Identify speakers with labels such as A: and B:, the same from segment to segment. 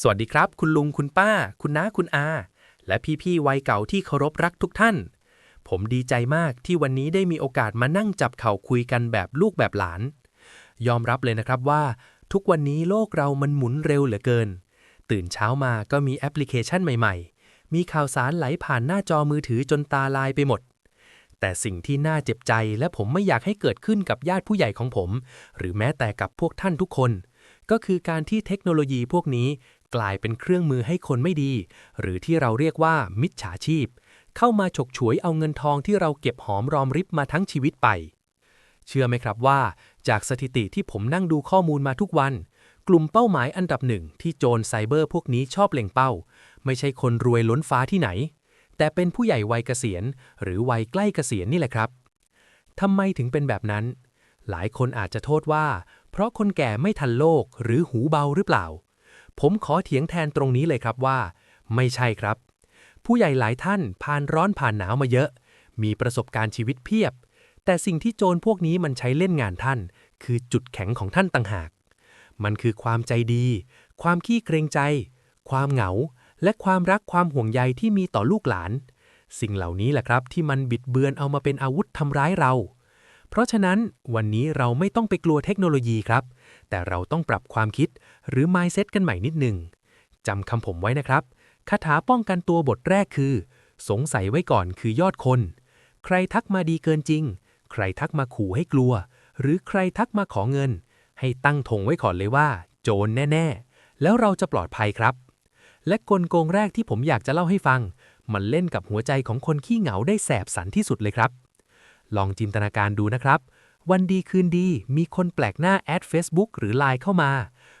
A: สวัสดีครับ คุณลุงคุณป้า คุณน้าคุณอา และพี่ๆวัยเก่าที่เคารพรักทุกท่าน ผมดีใจมากที่วันนี้ได้มีโอกาสมานั่งจับเข่าคุยกันแบบลูกแบบหลาน ยอมรับเลยนะครับว่า ทุกวันนี้โลกเรามันหมุนเร็วเหลือเกิน ตื่นเช้ามาก็มีแอปพลิเคชันใหม่ๆ มีข่าวสารไหลผ่านหน้าจอมือถือจนตาลายไปหมด แต่สิ่งที่น่าเจ็บใจและผมไม่อยากให้เกิดขึ้นกับญาติผู้ใหญ่ของผม หรือแม้แต่กับพวกท่านทุกคน ก็คือการที่เทคโนโลยีพวกนี้ กลายเป็นเครื่องมือให้คนไม่ดี หรือที่เราเรียกว่ามิจฉาชีพ เข้ามาฉกฉวยเอาเงินทองที่เราเก็บหอมรอมริบมาทั้งชีวิตไป เชื่อไหมครับว่า จากสถิติที่ผมนั่งดูข้อมูลมาทุกวัน กลุ่มเป้าหมายอันดับหนึ่งที่โจรไซเบอร์พวกนี้ชอบเล็งเป้า ไม่ใช่คนรวยล้นฟ้าที่ไหน แต่เป็นผู้ใหญ่วัยเกษียณ หรือวัยใกล้เกษียณนี่แหละครับทำไมถึงเป็นแบบนั้น หลายคนอาจจะโทษว่า เพราะคนแก่ไม่ทันโลกหรือหูเบาหรือเปล่า ผมขอเถียงแทนตรงนี้เลยครับว่า ไม่ใช่ครับ ผู้ใหญ่หลายท่านผ่านร้อนผ่านหนาวมาเยอะ มีประสบการณ์ชีวิตเพียบ แต่สิ่งที่โจรพวกนี้มันใช้เล่นงานท่าน คือจุดแข็งของท่านต่างหาก มันคือความใจดี ความขี้เกรงใจ ความเหงา และความรักความห่วงใยที่มีต่อลูกหลาน สิ่งเหล่านี้แหละครับที่มันบิดเบือนเอามาเป็นอาวุธทำร้ายเรา เพราะฉะนั้นวันนี้เราไม่ต้องไปกลัวเทคโนโลยีครับ แต่เราต้องปรับความคิดหรือ mindset กันใหม่นิดหนึ่งจำคำผมไว้นะครับคาถาป้องกันตัวบทแรกคือ สงสัยไว้ก่อนคือยอดคน ใครทักมาดีเกินจริง ใครทักมาขู่ให้กลัว หรือใครทักมาขอเงิน ให้ตั้งธงไว้ก่อนเลยว่า โจรแน่ ๆ แล้วเราจะปลอดภัยครับ และกลโกงแรกที่ผมอยากจะเล่าให้ฟัง มันเล่นกับหัวใจของคนขี้เหงาได้แสบสันที่สุดเลยครับ ลองจินตนาการดูนะครับ วันดีคืนดีมีคนแปลกหน้าแอด Facebook หรือ Line เข้ามา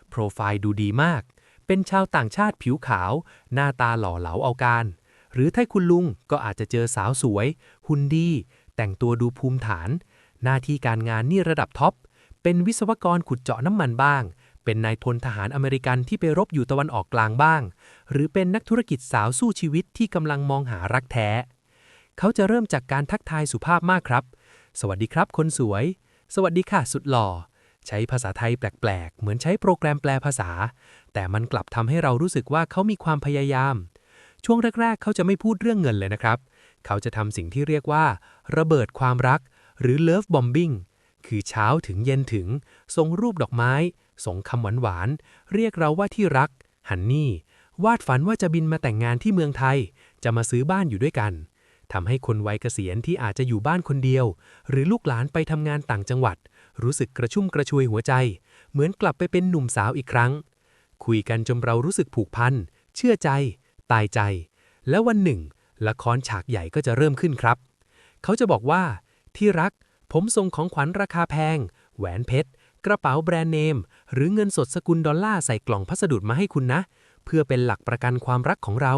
A: โปรไฟล์ดูดีมาก เป็นชาวต่างชาติผิวขาว หน้าตาหล่อเหลาเอาการ หรือถ้าคุณลุงก็อาจจะเจอสาวสวย หุ่นดี แต่งตัวดูภูมิฐาน หน้าที่การงานนี่ระดับท็อป เป็นวิศวกรขุดเจาะน้ำมันบ้างเป็นนายพลทหารอเมริกันที่ไปรบอยู่ตะวันออกกลางบ้าง หรือเป็นนักธุรกิจสาวสู้ชีวิตที่กำลังมองหารักแท้ เขาจะเริ่มจากการทักทายสุภาพมากครับ สวัสดีครับ คนสวย สวัสดีค่ะ สุดหล่อ ใช้ภาษาไทยแปลกๆ เหมือนใช้โปรแกรมแปลภาษา แต่มันกลับทำให้เรารู้สึกว่าเขามีความพยายาม ช่วงแรก ๆ เขาจะไม่พูดเรื่องเงินเลยนะครับ เขาจะทำสิ่งที่เรียกว่า ระเบิดความรัก หรือ love bombing คือเช้าถึงเย็นถึง ส่งรูปดอกไม้ ส่งคำหวานๆ เรียกเราว่าที่รัก ฮันนี่ วาดฝันว่าจะบินมาแต่งงานที่เมืองไทย จะมาซื้อบ้านอยู่ด้วยกัน ทำให้คนวัยเกษียณที่อาจจะอยู่บ้านคนเดียว หรือลูกหลานไปทำงานต่างจังหวัด รู้สึกกระชุ่มกระชวยหัวใจ เหมือนกลับไปเป็นหนุ่มสาวอีกครั้ง คุยกันจนเรารู้สึกผูกพัน เชื่อใจ ตายใจ แล้ววันหนึ่ง ละครฉากใหญ่ก็จะเริ่มขึ้นครับ เขาจะบอกว่า ที่รัก ผมส่งของขวัญราคาแพง แหวนเพชร กระเป๋าแบรนด์เนม หรือเงินสดสกุลดอลลาร์ใส่กล่องพัสดุมาให้คุณนะ เพื่อเป็นหลักประกันความรักของเรา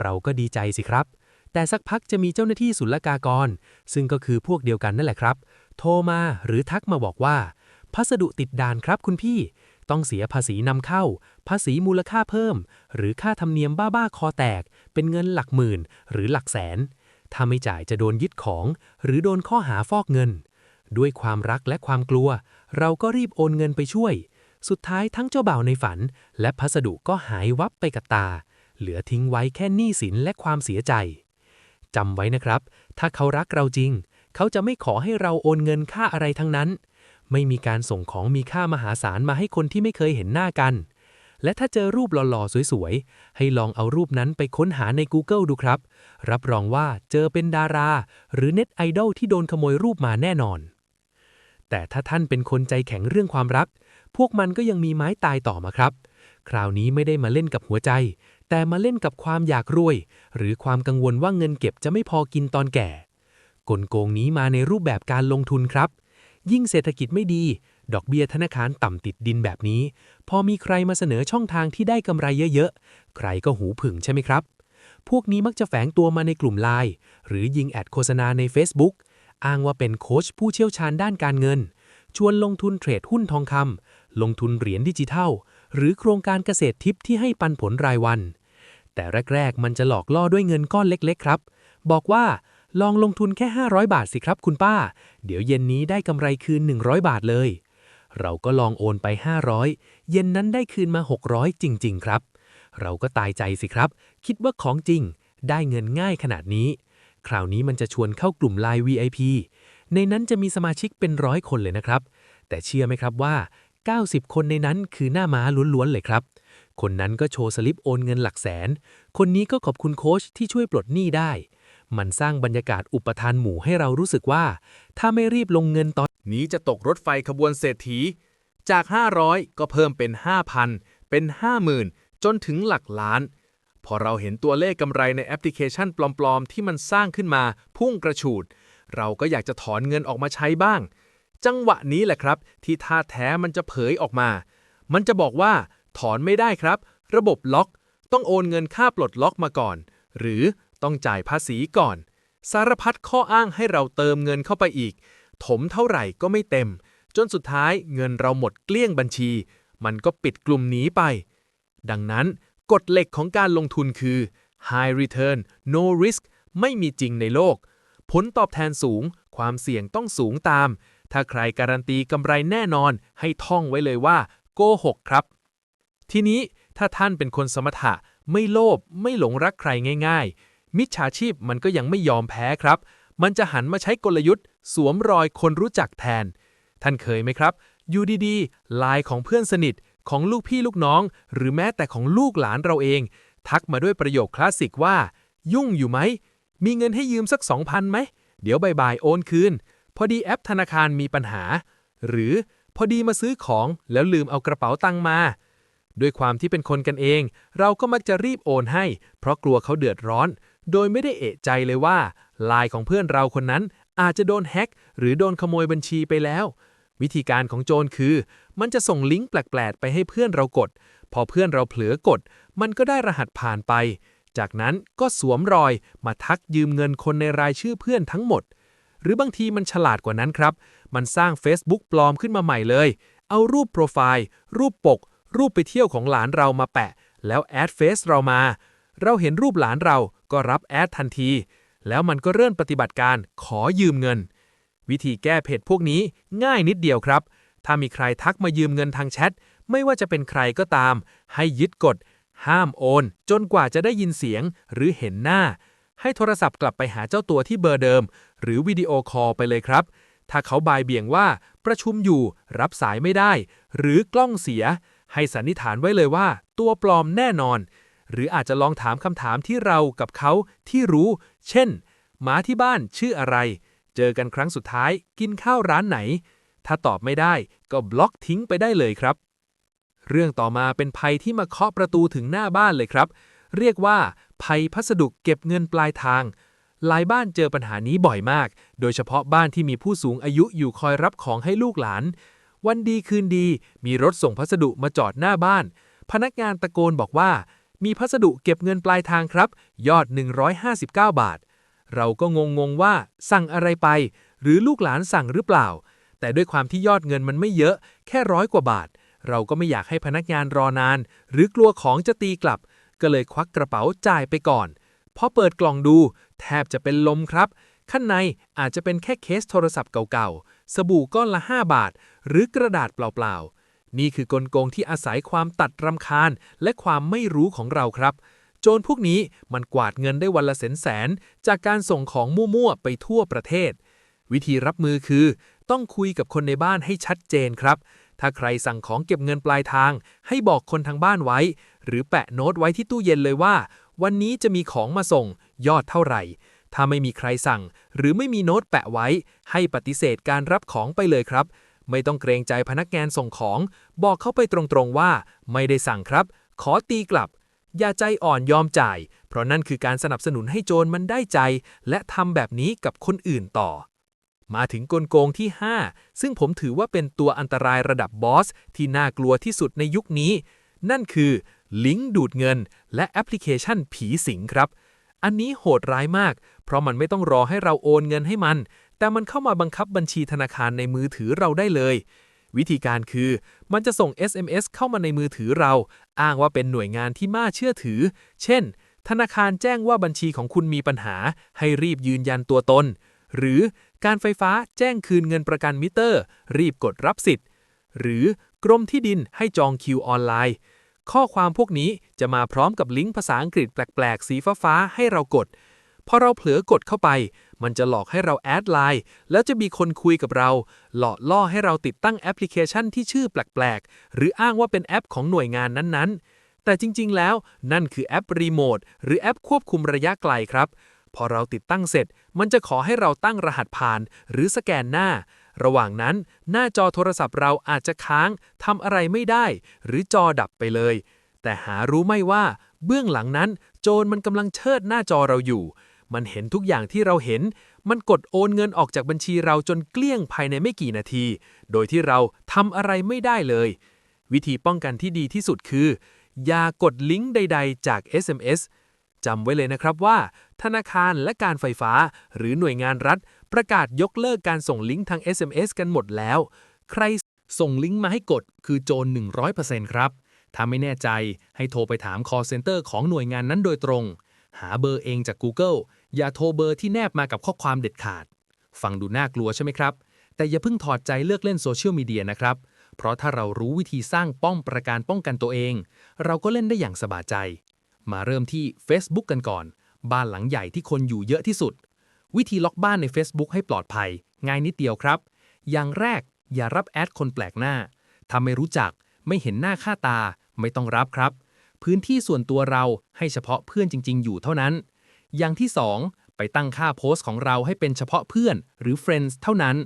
A: เราก็ดีใจสิครับ แต่สักพักจะมีเจ้าหน้าที่ศุลกากร ซึ่งก็คือพวกเดียวกันนั่นแหละครับ โทรมาหรือทักมาบอกว่า พัสดุติดด่านครับคุณพี่ ต้องเสียภาษีนำเข้า ภาษีมูลค่าเพิ่ม หรือค่าธรรมเนียมบ้าๆคอแตก เป็นเงินหลักหมื่น หรือหลักแสน ถ้าไม่จ่ายจะโดนยึดของ หรือโดนข้อหาฟอกเงิน ด้วยความรักและความกลัว เราก็รีบโอนเงินไปช่วย สุดท้ายทั้งเจ้าบ่าวในฝัน และพัสดุก็หายวับไปกับตา เหลือทิ้งไว้แค่หนี้สินและความเสียใจ จำไว้นะครับ ถ้าเขารักเราจริง เขาจะไม่ขอให้เราโอนเงินค่าอะไรทั้งนั้น ไม่มีการส่งของมีค่ามหาศาลมาให้คนที่ไม่เคยเห็นหน้ากัน และถ้าเจอรูปหล่อๆ สวยๆ ให้ลองเอารูปนั้นไปค้นหาใน Google ดูครับ รับรองว่าเจอเป็นดารา หรือเน็ตไอดอลที่โดนขโมยรูปมาแน่นอน แต่ถ้าท่านเป็นคนใจแข็งเรื่องความรัก พวกมันก็ยังมีไม้ตายต่อมาครับ คราวนี้ไม่ได้มาเล่นกับหัวใจ แต่มาเล่นกับความอยากรวย หรือความกังวลว่าเงินเก็บจะไม่พอกินตอนแก่ กลโกงนี้มาในรูปแบบการลงทุนครับ ยิ่งเศรษฐกิจไม่ดี ดอกเบี้ยธนาคารต่ำติดดินแบบนี้ พอมีใครมาเสนอช่องทางที่ได้กำไรเยอะๆ ใครก็หูผึ่งใช่ไหมครับ พวกนี้มักจะแฝงตัวมาในกลุ่มไลน์หรือยิงแอดโฆษณาใน Facebook อ้างว่าเป็นโค้ชผู้เชี่ยวชาญด้านการเงิน ชวนลงทุนเทรดหุ้นทองคำลงทุนเหรียญดิจิทัล หรือโครงการเกษตรทิปที่ให้ปันผลรายวัน แต่แรกๆ มันจะหลอกล่อด้วยเงินก้อนเล็กๆ ครับ บอกว่าลองลงทุนแค่ 500 บาทสิครับคุณป้า เดี๋ยวเย็นนี้ได้กำไรคืน 100 บาทเลย เราก็ลองโอนไป 500 เย็นนั้นได้คืนมา 600 จริง ๆ ครับ เราก็ตายใจสิครับ คิดว่าของจริง ได้เงินง่ายขนาดนี้ คราวนี้มันจะชวนเข้ากลุ่ม Line VIP ในนั้นจะมีสมาชิกเป็นร้อยคนเลยนะครับ แต่เชื่อไหมครับว่า 90 คนในนั้นคือหน้าม้าล้วนๆเลยครับ คนนั้นก็โชว์สลิปโอนเงินหลักแสน คนนี้ก็ขอบคุณโค้ชที่ช่วยปลดหนี้ได้ มันสร้างบรรยากาศอุปทานหมู่ให้เรารู้สึกว่า ถ้าไม่รีบลงเงินตอน
B: นี้จะตกรถไฟขบวนเศรษฐี จาก 500 ก็เพิ่มเป็น 5,000 เป็น 50,000 จนถึงหลักล้าน พอเราเห็นตัวเลขกำไรในแอปพลิเคชันปลอมๆ ที่มันสร้างขึ้นมาพุ่งกระฉูด เราก็อยากจะถอนเงินออกมาใช้บ้าง จังหวะนี้แหละครับ ที่ท่าแท้มันจะเผยออกมา มันจะบอกว่า ถอนไม่ได้ครับ ระบบล็อก ต้องโอนเงินค่าปลดล็อกมาก่อน หรือต้องจ่ายภาษีก่อน สารพัดข้ออ้างให้เราเติมเงินเข้าไปอีก ถมเท่าไหร่ก็ไม่เต็ม จนสุดท้ายเงินเราหมดเกลี้ยงบัญชี มันก็ปิดกลุ่มนี้ไป ดังนั้นกฎเหล็กของการลงทุนคือ high return no risk ไม่มีจริงในโลก ผลตอบแทนสูง ความเสี่ยงต้องสูงตาม ถ้าใครการันตีกำไรแน่นอนให้ท่องไว้เลยว่า โกหกครับ ทีนี้ถ้าท่านเป็นคนสมถะ ไม่โลภไม่หลงรักใครง่าย ๆ มิจฉาชีพมันก็ยังไม่ยอมแพ้ครับ มันจะหันมาใช้กลยุทธ์ สวมรอยคนรู้จักแทน ท่านเคยไหมครับอยู่ดีๆไลน์ของเพื่อนสนิทของลูกพี่ลูกน้อง หรือแม้แต่ของลูกหลานเราเอง ทักมาด้วยประโยคคลาสสิกว่า ยุ่งอยู่ไหม มีเงินให้ยืมสัก2,000ไหม เดี๋ยวบ่ายๆโอนคืน พอดีแอปธนาคารมีปัญหา หรือพอดีมาซื้อของแล้วลืมเอากระเป๋าตังมา ด้วยความที่เป็นคนกันเอง เราก็มักจะรีบโอนให้ เพราะกลัวเขาเดือดร้อน โดยไม่ได้เอะใจเลยว่าไลน์ของเพื่อนเราคนนั้นอาจจะโดนแฮ็กหรือโดนขโมยบัญชีไปแล้ว วิธีการของโจรคือ มันจะส่งลิงก์แปลก ๆ ไปให้เพื่อนเรากด พอเพื่อนเราเผลอกด มันก็ได้รหัสผ่านไป จากนั้นก็สวมรอยมาทักยืมเงินคนในรายชื่อเพื่อนทั้งหมด หรือบางทีมันฉลาดกว่านั้นครับ มันสร้าง Facebook ปลอมขึ้นมาใหม่เลย เอารูปโปรไฟล์ รูปปก รูปไปเที่ยวของหลานเรามาแปะ แล้วแอดเฟซเรามา เราเห็นรูปหลานเราก็รับแอดทันที แล้วมันก็เริ่มปฏิบัติการขอยืมเงิน วิธีแก้เพจพวกนี้ง่ายนิดเดียวครับ ถ้ามีใครทักมายืมเงินทางแชทไม่ว่าจะเป็นใครก็ตาม ให้ยึดกฎ ห้ามโอน จนกว่าจะได้ยินเสียงหรือเห็นหน้า ให้โทรศัพท์กลับไปหาเจ้าตัวที่เบอร์เดิม หรือวิดีโอคอลไปเลยครับ ถ้าเขาบายเบี่ยงว่าประชุมอยู่รับสายไม่ได้ หรือกล้องเสีย ให้สันนิษฐานไว้เลยว่า ตัวปลอมแน่นอน หรืออาจจะลองถามคำถามที่เรากับเขาที่รู้ เช่น หมาที่บ้านชื่ออะไร เจอกันครั้งสุดท้าย กินข้าวร้านไหน ถ้าตอบไม่ได้ก็บล็อกทิ้งไปได้เลยครับ เรื่องต่อมาเป็นภัยที่มาเคาะประตูถึงหน้าบ้านเลยครับ เรียกว่า ภัยพัสดุเก็บเงินปลายทางหลายบ้านเจอปัญหานี้บ่อยมาก โดยเฉพาะบ้านที่มีผู้สูงอายุอยู่คอยรับของให้ลูกหลาน วันดีคืนดี มีรถส่งพัสดุมาจอดหน้าบ้าน พนักงานตะโกนบอกว่า มีพัสดุเก็บเงินปลายทางครับ ยอด 159 บาท เราก็งงงว่า สั่งอะไรไป หรือลูกหลานสั่งหรือเปล่า แต่ด้วยความที่ยอดเงินมันไม่เยอะ แค่ร้อยกว่าบาท เราก็ไม่อยากให้พนักงานรอนาน หรือกลัวของจะตีกลับ ก็เลยควักกระเป๋าจ่ายไปก่อนพอเปิดกล่องดู แทบจะเป็นลมครับ ข้างในอาจจะเป็นแค่เคสโทรศัพท์เก่าๆ สบู่ก้อนละ 5 บาท หรือกระดาษเปล่าๆ นี่คือกลโกงที่อาศัยความตัดรำคาญและความไม่รู้ของเราครับ โจรพวกนี้มันกวาดเงินได้วันละแสนแสนจากการส่งของมั่วๆไปทั่วประเทศ วิธีรับมือคือ ต้องคุยกับคนในบ้านให้ชัดเจนครับ ถ้าใครสั่งของเก็บเงินปลายทาง ให้บอกคนทางบ้านไว้ หรือแปะโน้ตไว้ที่ตู้เย็นเลยว่า วันนี้จะมีของมาส่ง ยอดเท่าไหร่ ถ้าไม่มีใครสั่ง หรือไม่มีโน้ตแปะไว้ ให้ปฏิเสธการรับของไปเลยครับ ไม่ต้องเกรงใจพนักงานส่งของ บอกเขาไปตรงๆว่า ไม่ได้สั่งครับ ขอตีกลับ อย่าใจอ่อนยอมจ่าย เพราะนั่นคือการสนับสนุนให้โจรมันได้ใจ และทำแบบนี้กับคนอื่นต่อ มาถึงกลโกงที่ 5 ซึ่งผมถือว่าเป็นตัวอันตรายระดับบอส ที่น่ากลัวที่สุดในยุคนี้ นั่นคือลิงก์ดูดเงิน และแอปพลิเคชันผีสิงครับ อันนี้โหดร้ายมาก เพราะมันไม่ต้องรอให้เราโอนเงินให้มัน แต่มันเข้ามาบังคับบัญชีธนาคารในมือถือเราได้เลย วิธีการคือ มันจะส่ง SMS เข้ามาในมือถือเรา อ้างว่าเป็นหน่วยงานที่น่าเชื่อถือ เช่น ธนาคารแจ้งว่าบัญชีของคุณมีปัญหา ให้รีบยืนยันตัวตน หรือการไฟฟ้าแจ้งคืนเงินประกันมิเตอร์ รีบกดรับสิทธิ์ หรือกรมที่ดินให้จองคิวออนไลน์ ข้อความพวกนี้จะมาพร้อมกับลิงก์ภาษาอังกฤษแปลก ๆ สีฟ้าๆให้เรากด พอเราเผลอกดเข้าไป มันจะหลอกให้เราแอดไลน์ แล้วจะมีคนคุยกับเรา หลอกล่อให้เราติดตั้งแอปพลิเคชันที่ชื่อแปลก ๆ หรืออ้างว่าเป็นแอปของหน่วยงานนั้น ๆ แต่จริง ๆ แล้วนั่นคือแอปรีโมทหรือแอปควบคุมระยะไกลครับ พอเราติดตั้งเสร็จ มันจะขอให้เราตั้งรหัสผ่าน หรือสแกนหน้า ระหว่างนั้นหน้าจอโทรศัพท์เราอาจจะค้างทำอะไรไม่ได้ หรือจอดับไปเลย แต่หารู้ไม่ว่า เบื้องหลังนั้น โจรมันกำลังเชิดหน้าจอเราอยู่ มันเห็นทุกอย่างที่เราเห็น มันกดโอนเงินออกจากบัญชีเราจนเกลี้ยงภายในไม่กี่นาที โดยที่เราทำอะไรไม่ได้เลย วิธีป้องกันที่ดีที่สุดคือ อย่ากดลิงก์ใด ๆ จาก SMS จำไว้เลยนะครับว่า ธนาคารและการไฟฟ้า หรือหน่วยงานรัฐ ประกาศยกเลิกการส่งลิงก์ทาง SMS กันหมดแล้ว ใครส่งลิงก์มาให้กดคือโจร 100%ครับ ถ้าไม่แน่ใจให้โทรไปถาม call center ของหน่วยงานนั้นโดยตรง หาเบอร์เองจาก Google อย่าโทรเบอร์ที่แนบมากับข้อความเด็ดขาด ฟังดูน่ากลัวใช่ไหมครับ แต่อย่าเพิ่งถอดใจเลือกเล่นโซเชียลมีเดียนะครับ เพราะถ้าเรารู้วิธีสร้างป้อมประการป้องกันตัวเอง เราก็เล่นได้อย่างสบายใจ มาเริ่มที่ Facebook กันก่อน บ้านหลังใหญ่ที่คนอยู่เยอะที่สุด วิธีล็อกบ้านใน Facebook ให้ปลอดภัย ง่ายนิดเดียวครับ อย่างแรกอย่ารับแอดคนแปลกหน้า ถ้าไม่รู้จัก ไม่เห็นหน้าค่าตา ไม่ต้องรับครับ พื้นที่ส่วนตัวเราให้เฉพาะเพื่อนจริง ๆ อยู่เท่านั้น อย่างที่ 2 ไปตั้งค่าโพสต์ของเราให้เป็นเฉพาะเพื่อนหรือ Friends เท่านั้น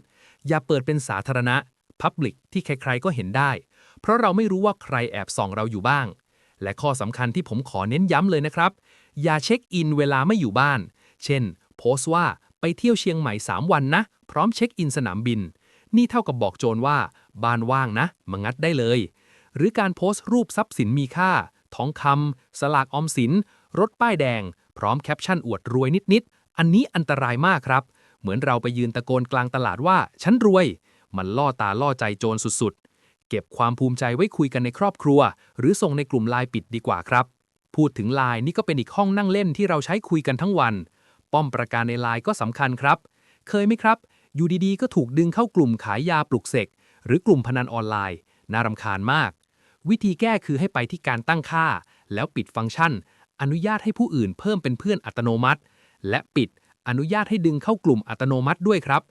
B: อย่าเปิดเป็นสาธารณะ Public ที่ใครๆก็เห็นได้ เพราะเราไม่รู้ว่าใครแอบส่องเราอยู่บ้าง และข้อสำคัญที่ผมขอเน้นย้ำเลยนะครับ อย่าเช็คอินเวลาไม่อยู่บ้าน เช่น โพสต์ว่าไปเที่ยวเชียงใหม่ 3 วันนะ พร้อมเช็คอินสนามบิน นี่เท่ากับบอกโจรว่า บ้านว่างนะ มางัดได้เลย หรือการโพสต์รูปทรัพย์สินมีค่า ทองคำสลากออมสิน รถป้ายแดง พร้อมแคปชั่นอวดรวยนิดๆ อันนี้อันตรายมากครับ เหมือนเราไปยืนตะโกนกลางตลาดว่า ฉันรวย มันล่อตาล่อใจโจรสุดๆ เก็บความภูมิใจไว้คุยกันในครอบครัว หรือส่งในกลุ่มไลน์ปิดดีกว่าครับ พูดถึงไลน์นี่ก็เป็นอีกห้องนั่งเล่นที่เราใช้คุยกันทั้งวัน ป้อมประการในไลน์ก็สำคัญครับ เคยไหมครับ อยู่ดีๆ ก็ถูกดึงเข้ากลุ่มขายยาปลุกเสกหรือกลุ่มพนันออนไลน์ น่ารำคาญมาก วิธีแก้คือให้ไปที่การตั้งค่า แล้วปิดฟังก์ชัน อนุญาตให้ผู้อื่นเพิ่มเป็นเพื่อนอัตโนมัติ และปิดอนุญาตให้ดึงเข้ากลุ่มอัตโนมัติด้วยครับ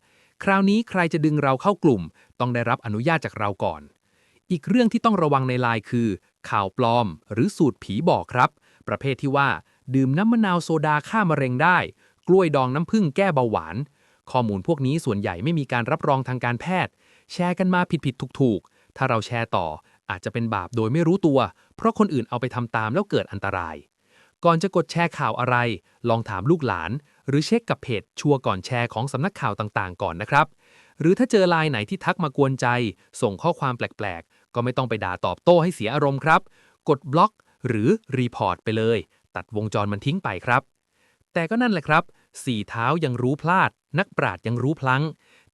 B: คราวนี้ใครจะดึงเราเข้ากลุ่ม ต้องได้รับอนุญาตจากเราก่อน อีกเรื่องที่ต้องระวังในไลน์คือ ข่าวปลอม หรือสูตรผีบอกครับ ประเภทที่ว่า ดื่มน้ำมะนาวโซดาฆ่ามะเร็งได้ กล้วยดองน้ำผึ้งแก้เบาหวาน ข้อมูลพวกนี้ส่วนใหญ่ไม่มีการรับรองทางการแพทย์ แชร์กันมาผิดๆถูกๆ ถ้าเราแชร์ต่ออาจจะเป็นบาปโดยไม่รู้ตัว เพราะคนอื่นเอาไปทำตามแล้วเกิดอันตราย ก่อนจะกดแชร์ข่าวอะไร ลองถามลูกหลาน หรือเช็คกับเพจชัวร์ก่อนแชร์ของสำนักข่าวต่างๆ ก่อนนะครับ หรือถ้าเจอไลน์ไหนที่ทักมากวนใจ ส่งข้อความแปลกๆ ก็ไม่ต้องไปด่าตอบโต้ให้เสียอารมณ์ครับ กดบล็อก หรือรีพอร์ตไปเลย ตัดวงจรมันทิ้งไปครับ แต่ก็นั่นแหละครับ สี่เท้ายังรู้พลาด นักปราดยังรู้พลั้ง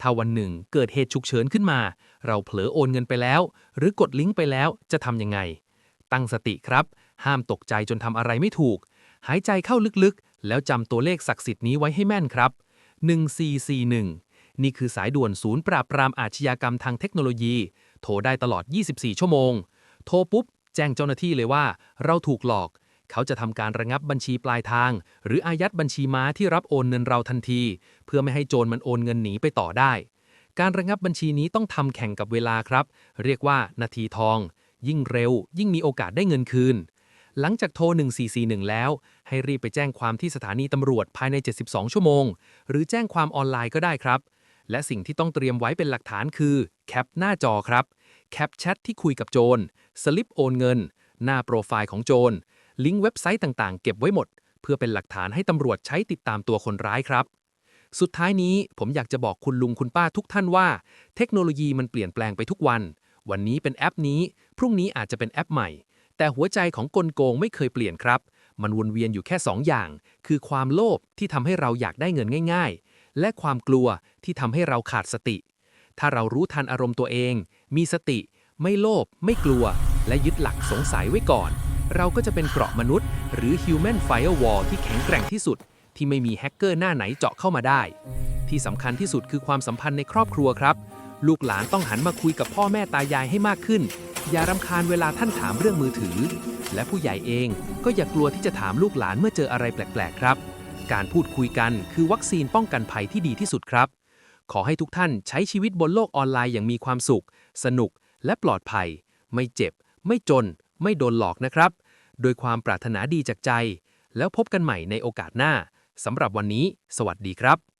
B: ถ้าวันหนึ่งเกิดเหตุฉุกเฉินขึ้นมา เราเผลอโอนเงินไปแล้ว หรือกดลิงก์ไปแล้วจะทำยังไง ตั้งสติครับ ห้ามตกใจจนทำอะไรไม่ถูก หายใจเข้าลึกๆ แล้วจำตัวเลขศักดิ์สิทธิ์นี้ไว้ให้แม่นครับ 1441 นี่คือสายด่วนศูนย์ปราบปรามอาชญากรรมทางเทคโนโลยี โทรได้ตลอด 24 ชั่วโมง โทรปุ๊บ แจ้งเจ้าหน้าที่เลยว่า เราถูกหลอก เขาจะทำการระงับบัญชีปลายทาง หรืออายัดบัญชีม้าที่รับโอนเงินเราทันที เพื่อไม่ให้โจรมันโอนเงินหนีไปต่อได้ การระงับบัญชีนี้ต้องทำแข่งกับเวลาครับ เรียกว่านาทีทอง ยิ่งเร็ว ยิ่งมีโอกาสได้เงินคืน หลังจากโทร 1441 แล้ว ให้รีบไปแจ้งความที่สถานีตำรวจภายใน 72 ชั่วโมง หรือแจ้งความออนไลน์ก็ได้ครับ และสิ่งที่ต้องเตรียมไว้เป็นหลักฐานคือแคปหน้าจอครับแคปแชทที่คุยกับโจรสลิปโอนเงิน หน้าโปรไฟล์ของโจร ลิงก์เว็บไซต์ต่างๆ เก็บไว้หมด เพื่อเป็นหลักฐานให้ตำรวจใช้ติดตามตัวคนร้ายครับ สุดท้ายนี้ผมอยากจะบอกคุณลุงคุณป้าทุกท่านว่า เทคโนโลยีมันเปลี่ยนแปลงไปทุกวัน วันนี้เป็นแอปนี้ พรุ่งนี้อาจจะเป็นแอปใหม่ แต่หัวใจของกลโกงไม่เคยเปลี่ยนครับ มันวนเวียนอยู่แค่2อย่าง คือความโลภที่ทำให้เราอยากได้เงินง่าย ๆ และความกลัวที่ทำให้เราขาดสติ ถ้าเรารู้ทันอารมณ์ตัวเอง มีสติ ไม่โลภไม่กลัว และยึดหลักสงสัยไว้ก่อน เราก็จะเป็นเกราะมนุษย์ หรือ Human Firewall ที่แข็งแกร่งที่สุด ที่ไม่มีแฮกเกอร์หน้าไหนเจาะเข้ามาได้ ที่สำคัญที่สุดคือความสัมพันธ์ในครอบครัวครับ
C: ลูกหลานต้องหันมาคุยกับพ่อแม่ตายายให้มากขึ้น อย่ารำคาญเวลาท่านถามเรื่องมือถือ และผู้ใหญ่เองก็อย่ากลัวที่จะถามลูกหลานเมื่อเจออะไรแปลกๆครับ การพูดคุยกันคือวัคซีนป้องกันภัยที่ดีที่สุดครับ ขอให้ทุกท่านใช้ชีวิตบนโลกออนไลน์อย่างมีความสุข สนุกและปลอดภัย ไม่เจ็บ ไม่จน ไม่โดนหลอกนะครับ โดยความปรารถนาดีจากใจ แล้วพบกันใหม่ในโอกาสหน้าสำหรับวันนี้ สวัสดีครับ